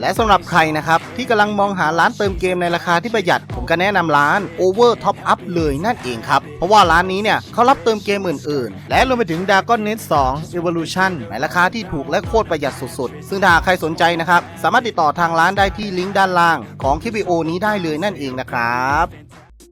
และสำหรับใครนะครับ ที่กำลังมองหาร้านเติมเกมในราคาที่ประหยัด ผมก็แนะนำร้าน Over Top Up เลยนั่นเองครับ เพราะว่าร้านนี้เนี่ยเขารับเติมเกมอื่นๆ และรวมไปถึง Dragon Net 2 Evolution ในราคาที่ถูกและโคตรประหยัดสุดๆ ซึ่งถ้าใครสนใจนะครับ สามารถติดต่อทางร้านได้ที่ลิงก์ด้านล่างของคลิปวิดีโอนี้ได้เลยนั่นเองนะครับ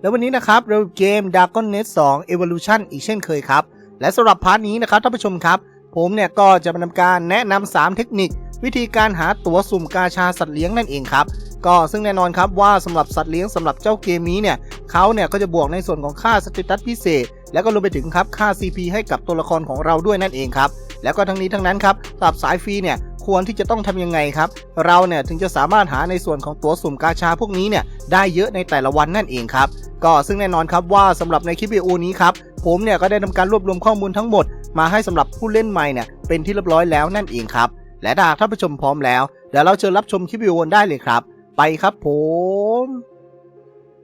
แล้ววันนี้นะครับเราเกม Dragon Net 2 Evolution อีกเช่นเคยครับ และสำหรับพาร์ทนี้นะครับท่านผู้ชมครับ ผมเนี่ยก็จะมาทำการแนะนำ3เทคนิค วิธีการหาตั๋วสุ่มกาชาสัตว์เลี้ยงนั่นเองครับ ก็ซึ่งแน่นอนครับว่าสำหรับสัตว์เลี้ยงสำหรับเจ้าเกมนี้เนี่ยเขาเนี่ยก็จะบวกในส่วนของค่าสเตตัสพิเศษ แล้วก็รวมไปถึงครับค่า CP ให้กับตัวละครของเราด้วยนั่นเองครับแล้วก็ทั้งนี้ทั้งนั้นครับสำหรับสายฟรีเนี่ย ควรที่จะต้องทำยังไงครับ เราเนี่ยถึงจะสามารถหาในส่วนของตั๋วสุ่มกาชาพวกนี้เนี่ยได้เยอะในแต่ละวันนั่นเองครับ ก็ซึ่งแน่นอนครับว่าสำหรับในคลิปวิดีโอนี้ครับผมเนี่ยก็ได้ทำการรวบรวมข้อมูลทั้งหมด มาให้สำหรับผู้เล่นใหม่เนี่ยเป็นที่เรียบร้อยแล้วนั่นเองครับ และถ้าหากท่านผู้ชมพร้อมแล้วเดี๋ยวเราเชิญรับชมคลิปวิดีโอได้เลยครับ ไปครับผม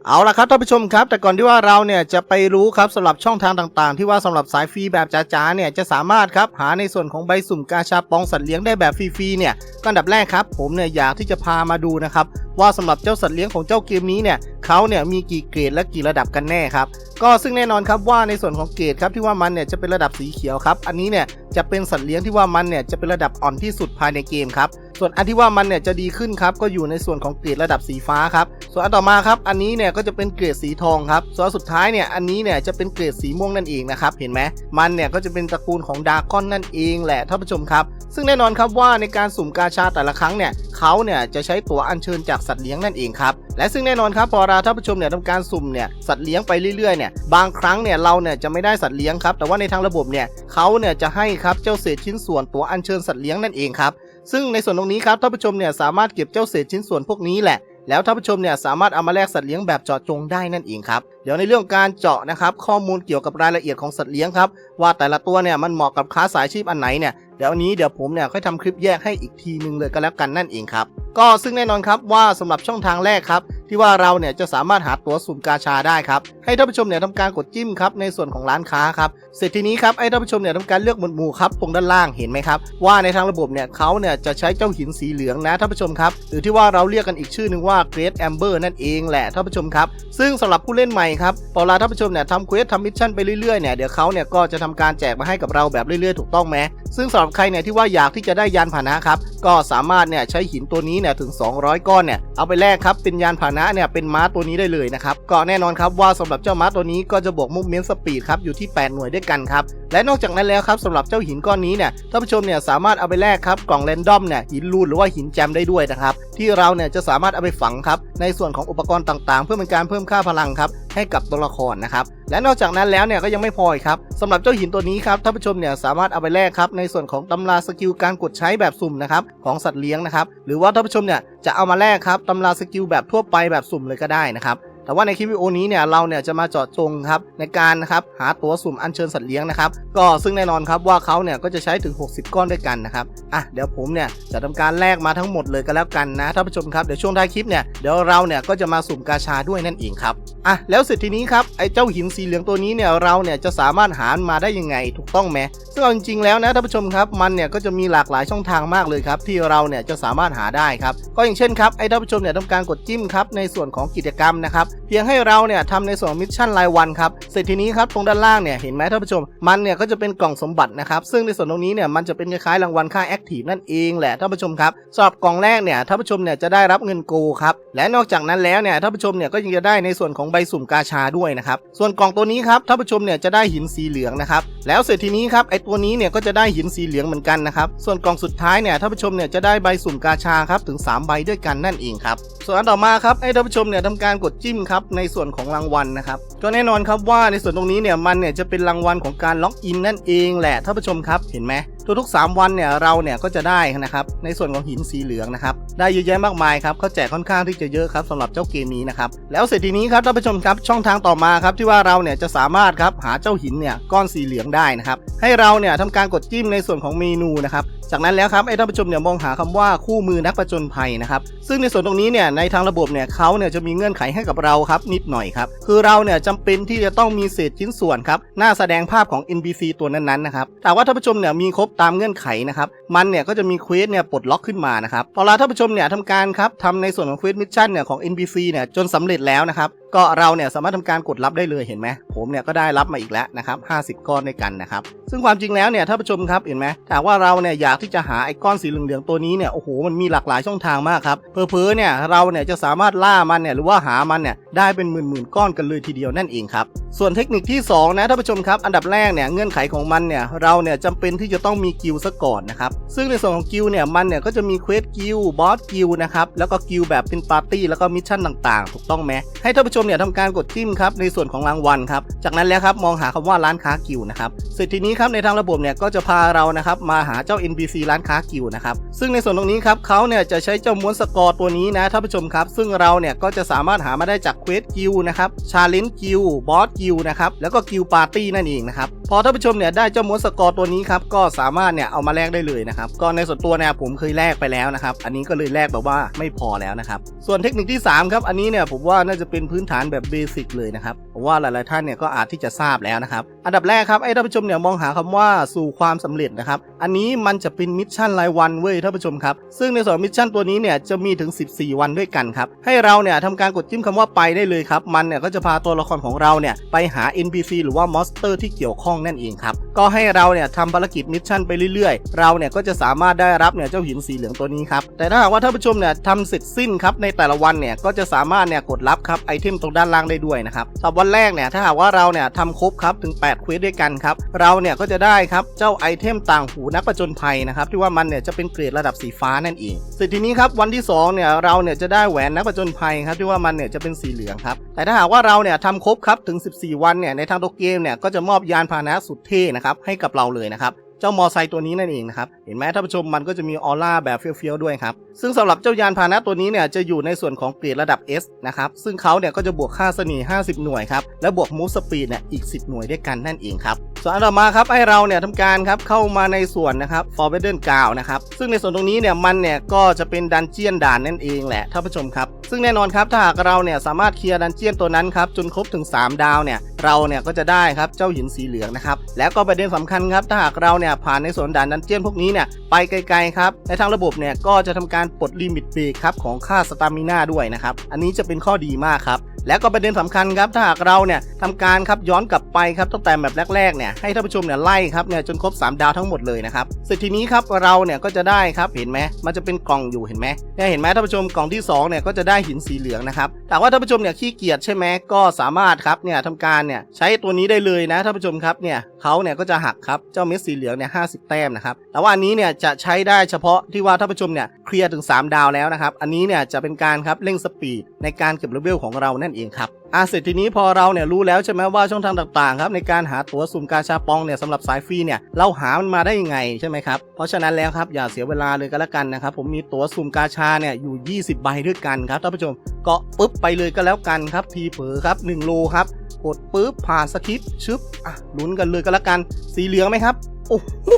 เอาละครับท่านผู้ชมครับ แต่ก่อนที่ว่าเราเนี่ยจะไปรู้ครับสำหรับช่องทางต่างๆ ที่ว่าสำหรับสายฟรีแบบจ๋าๆเนี่ยจะสามารถครับหาในส่วนของใบสุ่มกาชาปองสัตว์เลี้ยงได้แบบฟรีๆเนี่ยก็อันดับแรกครับ ผมเนี่ยอยากที่จะพามาดูนะครับว่าสำหรับเจ้าสัตว์เลี้ยงของเจ้าเกมนี้เนี่ย เขาเนี่ยมีกี่เกรดและกี่ระดับกันแน่ครับ ก็ซึ่งแน่นอนครับว่าในส่วนของเกรดครับที่ว่ามันเนี่ยจะเป็นระดับสีเขียวครับ อันนี้เนี่ยจะเป็นสัตว์เลี้ยงที่ว่ามันเนี่ยจะเป็นระดับอ่อนที่สุดภายในเกมครับ ส่วนอันที่ว่ามันเนี่ยจะดีขึ้นครับก็อยู่ในส่วนของเกรดระดับสีฟ้าครับ ส่วนอันต่อมาครับอันนี้เนี่ยก็จะเป็นเกรดสีทองครับส่วนสุดท้ายเนี่ยอันนี้เนี่ยจะเป็นเกรดสีม่วงนั่นเองนะครับเห็นไหมมันเนี่ยก็จะเป็นตระกูลของดาร์กอนนั่นเองแหละท่านผู้ชมครับซึ่งแน่นอนครับว่าในการสุ่มกาชาแต่ละครั้งเนี่ยเขาเนี่ยจะใช้ตัวอัญเชิญจากสัตว์เลี้ยงนั่นเองครับและซึ่งแน่นอนครับพอเราท่านผู้ชมเนี่ยทำการสุ่มเนี่ยสัตว์เลี้ยงไปเรื่อยๆเนี่ยบางครั้งเนี่ยเราเนี่ยจะไม่ได้สัตว์เลี้ยงครับแต่ว่าในทางระบบเนี่ยเขาเนี่ยจะให้ครับเจ้าเศษชิ้นส่วนตัวอัญเชิญสัตว์เลี้ยงนั่นเองครับซึ่งในส่วนตรงนี้ครับท่านผู้ชมเนี่ยสามารถเก็บเจ้าเศษชิ้นส่วนพวกนี้แหละ แล้วท่านผู้ชมเนี่ยสามารถเอามาแลกสัตว์เลี้ยงแบบเจาะจงได้นั่นเองครับ เดี๋ยวในเรื่องการเจาะนะครับข้อมูลเกี่ยวกับรายละเอียดของสัตว์เลี้ยงครับว่าแต่ละตัวเนี่ยมันเหมาะกับค้าสายชีพอันไหนเนี่ยเดี๋ยวอันนี้เดี๋ยวผมเนี่ยค่อยทำคลิปแยกให้อีกทีนึงเลยก็แล้วกันนั่นเองครับก็ซึ่งแน่นอนครับว่าสำหรับช่องทางแรกครับ ที่ว่าเราเนี่ยจะสามารถหาตั๋วสุ่มกาชาได้ครับ ให้ท่านผู้ชมเนี่ยทำการกดจิ้มครับในส่วนของร้านค้าครับ เสร็จทีนี้ครับให้ท่านผู้ชมเนี่ยทำการเลือกหมวดหมู่ครับตรงด้านล่างเห็นไหมครับ ว่าในทางระบบเนี่ยเขาเนี่ยจะใช้เจ้าหินสีเหลืองนะท่านผู้ชมครับ หรือที่ว่าเราเรียกกันอีกชื่อนึงว่า Great Amber นั่นเองแหละท่านผู้ชมครับ ซึ่งสำหรับผู้เล่นใหม่ครับพอเราท่านผู้ชมเนี่ยทำเควสทำมิชชั่นไปเรื่อยๆเนี่ยเดี๋ยวเขาเนี่ยก็จะทำการแจกมาให้กับเราแบบเรื่อยๆ ถูกต้องไหมซึ่งสำหรับใครเนี่ยที่ว่าอยากที่จะได้ยานพาหนะครับก็สามารถเนี่ยใช้หินตัวนี้เนี่ยถึง 200 ก้อนเนี่ยเอาไปแลกครับเป็นยานพาหนะเนี่ยเป็นม้าตัวนี้ได้เลยนะครับก็แน่นอนครับว่าสำหรับเจ้าม้าตัวนี้ก็จะบวกมุกเมนต์สปีดครับอยู่ที่ 8 หน่วยด้วยกันครับและนอกจากนั้นแล้วครับสำหรับเจ้าหินก้อนนี้เนี่ยท่านผู้ชมเนี่ยสามารถเอาไปแลกครับกล่องแรนดอมเนี่ยหินรูนหรือว่าหินแจมได้ด้วยนะครับที่เราเนี่ยจะสามารถเอาไปฝังครับ ในส่วนของอุปกรณ์ต่างๆ เพื่อเป็นการเพิ่มค่าพลังครับให้กับตัวละครนะครับและนอกจากนั้นแล้วเนี่ยก็ยังไม่พอครับสำหรับเจ้าหินตัวนี้ครับท่านผู้ชมเนี่ยสามารถเอาไปแลกครับในส่วนของตำราสกิลการกดใช้แบบสุ่มนะครับของสัตว์เลี้ยงนะครับหรือว่าท่านผู้ชมเนี่ยจะเอามาแลกครับตำราสกิลแบบทั่วไปแบบสุ่มเลยก็ได้นะครับ แต่ว่าในคลิปวิดีโอนี้เนี่ยเราเนี่ยจะมาเจาะจงครับในการนะครับหาตั๋วสุ่มอัญเชิญสัตว์เลี้ยงนะครับก็ซึ่งแน่นอนครับว่าเขาเนี่ยก็จะใช้ถึง 60 ก้อนด้วยกันนะครับอะเดี๋ยวผมเนี่ยจะทำการแลกมาทั้งหมดเลยก็แล้วกันนะท่านผู้ชมครับเดี๋ยวช่วงท้ายคลิปเนี่ยเดี๋ยวเราเนี่ยก็จะมาสุ่มกาชาด้วยนั่นเองครับ อะแล้วเสร็จทีนี้ครับไอ้เจ้าหินสีเหลืองตัวนี้เนี่ยเราเนี่ยจะสามารถหามาได้ยังไงถูกต้องไหมซึ่งเอาจริงๆแล้วนะท่านผู้ชมครับมันเนี่ยก็จะมีหลากหลายช่องทางมากเลยครับที่เราเนี่ยจะสามารถหาได้ครับก็อย่างเช่นครับไอ้ท่านผู้ชมเนี่ยทำการกดจิ้มครับในส่วนของกิจกรรมนะครับเพียงให้เราเนี่ยทำในส่วนมิชชั่นรายวันครับเสร็จทีนี้ครับตรงด้านล่างเนี่ยเห็นไหมท่านผู้ชม มันเนี่ยก็จะเป็นกล่องสมบัตินะครับซึ่งในส่วนตรงนี้เนี่ยมันจะเป็นคล้ายๆรางวัลค่าแอคทีฟนั่นเองแหละท่านผู้ชมครับสำหรับกล่องแรกเนี่ยท่านผู้ชมเนี่ยจะได้รับเงินโกครับและนอกจากนั้นแล้วเนี่ยท่านผู้ชมเนี่ยก็ยังจะได้ในส่วนของใบสุ่มกาชาด้วยนะครับ ส่วนกล่องตัวนี้ครับท่านผู้ชมเนี่ยจะได้หินสีเหลืองนะครับ แล้วเสร็จทีนี้ครับไอตัวนี้เนี่ยก็จะได้หินสีเหลืองเหมือนกันนะครับ ส่วนกล่องสุดท้ายเนี่ยท่านผู้ชมเนี่ยจะได้ใบสุ่มกาชาครับถึง 3 ใบด้วยกันนั่นเองครับ ส่วนอันต่อมาครับให้ท่านผู้ชมเนี่ยทำการกดจิ้มครับในส่วนของรางวัลนะครับก็แน่นอนครับว่าในส่วนตรงนี้เนี่ยมันเนี่ยจะเป็นรางวัลของการล็อกอินนั่นเองแหละท่านผู้ชมครับเห็นไหมทุกๆ 3 วันเนี่ยเราเนี่ยก็จะได้นะครับในส่วนของหินสีเหลืองนะครับได้เยอะแยะมากมายครับเขาแจกค่อนข้างที่จะเยอะครับสำหรับเจ้าเกมนี้นะครับแล้วเสร็จทีนี้ครับท่านผู้ชมครับช่องทางต่อมาครับที่ว่าเราเนี่ยจะสามารถครับหาเจ้าหินเนี่ยก้อนสีเหลืองได้นะครับ ให้เราเนี่ยทำการกดจิ้มในส่วนของเมนูนะครับ จากนั้นแล้วครับไอ้ท่านผู้ชมเนี่ยมองหาคำว่าคู่มือนักประจนภัยนะครับ ซึ่งในส่วนตรงนี้เนี่ยในทางระบบเนี่ยเขาเนี่ยจะมีเงื่อนไขให้กับเราครับนิดหน่อยครับ คือเราเนี่ยจำเป็นที่จะต้องมีเศษชิ้นส่วนครับหน้าแสดงภาพของ NPC ตัวนั้นๆนะครับแต่ว่าท่านผู้ชมเนี่ยมีครบตามเงื่อนไขนะครับ มันเนี่ยก็จะมีเควสเนี่ยปลดล็อกขึ้นมานะครับพอเราท่านผู้ชมเนี่ยทำการครับทำในส่วนของเควสมิชชั่นเนี่ยของ NPC เนี่ยจนสำเร็จแล้วนะครับ ก็เราเนี่ยสามารถทำการกดรับได้เลยเห็นไหมผมเนี่ยก็ได้รับมาอีกแล้วนะครับ 50 ก้อนด้วยกันนะครับ ซึ่งความจริงแล้วเนี่ยท่านผู้ชมครับเห็นไหมถ้าว่าเราเนี่ยอยากที่จะหาไอ้ก้อนสีเหลืองๆตัวนี้เนี่ยโอ้โหมันมีหลากหลายช่องทางมากครับเพอเพอเนี่ยเราเนี่ยจะสามารถล่ามันเนี่ยหรือว่าหามันเนี่ยได้เป็นหมื่นๆก้อนกันเลยทีเดียวนั่นเองครับส่วนเทคนิคที่สองนะท่านผู้ชมครับอันดับแรกเนี่ยเงื่อนไขของมันเนี่ยเราเนี่ยจำเป็นที่จะต้องมีกิลซะก่อนนะครับซึ่งในส่วนของกิลเนี่ยมันเนี่ยก็จะมีเควสกิลบอสกิลนะครับแล้วก็กิลแบบเป็นปาร์ตี้แล้วก็มิชชั่นต่างๆ ถูกต้องไหมให้ท่านผู้ชมเนี่ยทำการกดจิ้มครับในส่วนของรางวัลครับจากนั้นแล้วครับมองหาคำว่าร้านค้ากิลด์นะครับเสร็จทีนี้ครับในทางระบบเนี่ยก็จะพาเรานะครับมาหาเจ้า NPC ร้านค้ากิลด์นะครับซึ่งในส่วนตรงนี้ครับเขาเนี่ยจะใช้เจ้าม้วนสกอร์ตัวนี้นะท่านผู้ชมครับ ซึ่งเราเนี่ยก็จะสามารถหามาได้จากเควสกิลด์นะครับชาเลนจ์กิลด์บอสกิลด์นะครับแล้วก็กิลด์ปาร์ตี้นั่นเองนะครับพอท่านผู้ชมเนี่ยได้เจ้าม้วนสกอร์ตัวนี้ครับก็สามารถเนี่ยเอามาแลกได้เลยนะครับก็ในส่วนตัวเนี่ยผมเคยแลกไปแล้วนะครับอันนี้ก็เลยแลกแบบว่าไม่พอแล้วนะครับส่วนเทคนิคที่สามครับอันนี้เนี่ยผมว่าน่าจะเป็นพื้นฐฐานแบบเบสิกเลยนะครับผมว่าหลาย ๆ ท่านเนี่ยก็อาจที่จะทราบแล้วนะครับ อันดับแรกครับไอ้ท่านผู้ชมเนี่ยมองหาคำว่าสู่ความสำเร็จนะครับ อันนี้มันจะเป็นมิชชั่นรายวันเว้ยท่านผู้ชมครับ ซึ่งในส่วนมิชชั่นตัวนี้เนี่ยจะมีถึง 14 วันด้วยกันครับ ให้เราเนี่ยทำการกดจิ้มคำว่าไปได้เลยครับ มันเนี่ยก็จะพาตัวละครของเราเนี่ยไปหา NPC หรือว่ามอนสเตอร์ที่เกี่ยวข้องนั่นเองครับ ก็ให้เราเนี่ยทำภารกิจมิชชั่นไปเรื่อย ๆ เราเนี่ยก็จะสามารถได้รับเนี่ยเจ้าหินสีเหลืองตัวนี้ครับ แต่ถ้าหากว่าท่านผู้ชมเนี่ยทำเสร็จสิ้นครับในแต่ละวันเนี่ยก็จะสามารถเนี่ยกดรับครับไอเทมตรงด้านล่างได้ด้วยนะครับวันแรกเนี่ยถ้าหากว่าเราเนี่ยทำครบครับถึง 8 เควสด้วยกันครับ เราเนี่ยก็จะได้ครับเจ้าไอเทมต่างหูนักประจนภัยนะครับที่ว่ามันเนี่ยจะเป็นเกรดระดับสีฟ้านั่นเองสร็จทีนี้ครับวันที่2เนี่ยเราเนี่ยจะได้แหวนนักประจนภัยครับที่ว่ามันเนี่ยจะเป็นสีเหลืองครับแต่ถ้าหากว่าเราเนี่ยทำครบครับถึง 14 วันเนี่ยในทางตัวเกมเนี่ยก็จะมอบยานพาหนะสุดเท่นะครับให้กับเราเลยนะครับ เจ้ามอไซค์ตัวนี้นั่นเองนะครับ เห็นไหมท่านผู้ชมมันก็จะมีออร่าแบบเฟี้ยวๆด้วยครับ ซึ่งสำหรับเจ้ายานพาหนะตัวนี้เนี่ยจะอยู่ในส่วนของเกรดระดับ S นะครับ ซึ่งเขาเนี่ยก็จะบวกค่าเสน่ห์50 หน่วยครับ และบวกมูฟสปีดเนี่ยอีก 10 หน่วยด้วยกันนั่นเองครับ ส่วนอันต่อมาครับให้เราเนี่ยทำการครับเข้ามาในส่วนนะครับ Forbidden g o w นะครับ ซึ่งในส่วนตรงนี้เนี่ยมันเนี่ยก็จะเป็นดันเจียนด่านนั่นเองแหละท่านผู้ชมครับ ซึ่งแน่นอนครับถ้าหากเราเนี่ยสามารถเคลียร์ดันเจียนตัวนั้นครับจนครบถึง 3 ดาวเนี่ยเราเนี่ยก็จะได้ครับเจ้าหินสีเหลืองนะครับแล้วก็ประเด็นสำคัญครับถ้าหากเราเนี่ยผ่านในส่วนด่านดันเจียนพวกนี้เนี่ยไปไกลๆครับในทางระบบเนี่ยก็จะทำการปลดลิมิตเบรกครับของค่าสตามิน่าด้วยนะครับอันนี้จะเป็นข้อดีมากครับ แล้วก็ประเด็นสำคัญครับถ้าหากเราเนี่ยทำการครับย้อนกลับไปครับตั้งแต่แบบแรกๆเนี่ยให้ท่านผู้ชมเนี่ยไล่ครับเนี่ยจนครบ 3 ดาวทั้งหมดเลยนะครับเสร็จทีนี้ครับเราเนี่ยก็จะได้ครับเห็นไหมมันจะเป็นกล่องอยู่เห็นไหมเนี่ยเห็นไหมท่านผู้ชมกล่องที่2เนี่ยก็จะได้หินสีเหลืองนะครับแต่ว่าท่านผู้ชมเนี่ยขี้เกียจใช่ไหมก็สามารถครับเนี่ยทำการเนี่ยใช้ตัวนี้ได้เลยนะท่านผู้ชมครับเนี่ยเขาเนี่ยก็จะหักครับเจ้าเม็ดสีเหลืองเนี่ยห้แต้มนะครับแต่ว่าอันนี้เนี่ยจะใช้ได้เฉพาะที่ว่าท่านผู้ชมเนี่ยเคลียร์ถึง 3 ดาวแล้วนะครับอันนี้เนี่ยจะเป็นการครับเร่งสปีดในการเก็บเลเวลของเรานั่นเองครับอะเสร็จทีนี้พอเราเนี่ยรู้แล้วใช่ไหมว่าช่องทางต่างๆครับในการหาตั๋วสุ่มกาชาปองเนี่ยสำหรับสายฟรีเนี่ยเราหามันมาได้ยังไงใช่ไหมครับเพราะฉะนั้นแล้วครับอย่าเสียเวลาเลยก็แล้วกันนะครับผมมีตั๋วสุ่มกาชาเนี่ยอยู่ 20 ใบด้วยกันครับท่านผู้ชมเก็ปุ๊บไปเลยก็แล้วกันครับทีเผลอครับ1โลครับกดปุ๊บผ่านสคริปชึบอะลุ้นกันเลยก็แล้วกัน สีเหลืองไหมครับโอ้โห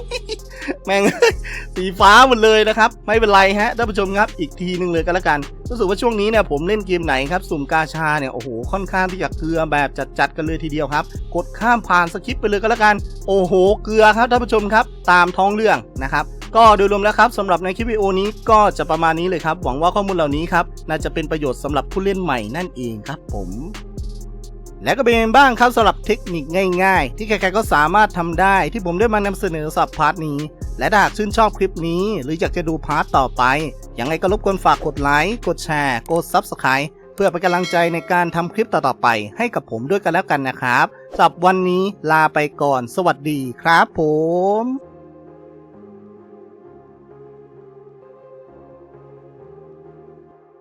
แม่งสีฟ้าหมดเลยนะครับ ไม่เป็นไรฮะท่านผู้ชมครับ อีกทีหนึ่งเลยก็แล้วกัน รู้สึกว่าช่วงนี้เนี่ยผมเล่นเกมไหนครับสุ่มกาชาเนี่ยโอ้โหค่อนข้างที่จะเกลือแบบจัดๆกันเลยทีเดียวครับ กดข้ามผ่านสคริปไปเลยก็แล้วกัน โอ้โหเกลือครับท่านผู้ชมครับ ตามท้องเรื่องนะครับก็โดยรวมแล้วครับสำหรับในคลิปวิดีโอนี้ก็จะประมาณนี้เลยครับ หวังว่าข้อมูลเหล่านี้ครับน่าจะเป็นประโยชน์สำหรับผู้เล่นใหม่นั่นเองครับผม และก็เป็นบ้างครับสำหรับเทคนิคง่ายๆ ที่ใครๆก็สามารถทำได้ที่ผมได้มานำเสนอสับพาร์ทนี้ และถ้าหากชื่นชอบคลิปนี้ หรืออยากจะดูพาร์ทต่อไป ยังไงก็รบกวนฝากกดไลค์กดแชร์ กด Subscribe เพื่อเป็นกำลังใจในการทำคลิปต่อๆไป ให้กับผมด้วยกันแล้วกันนะครับสำหรับวันนี้ลาไปก่อน สวัสดีครับผม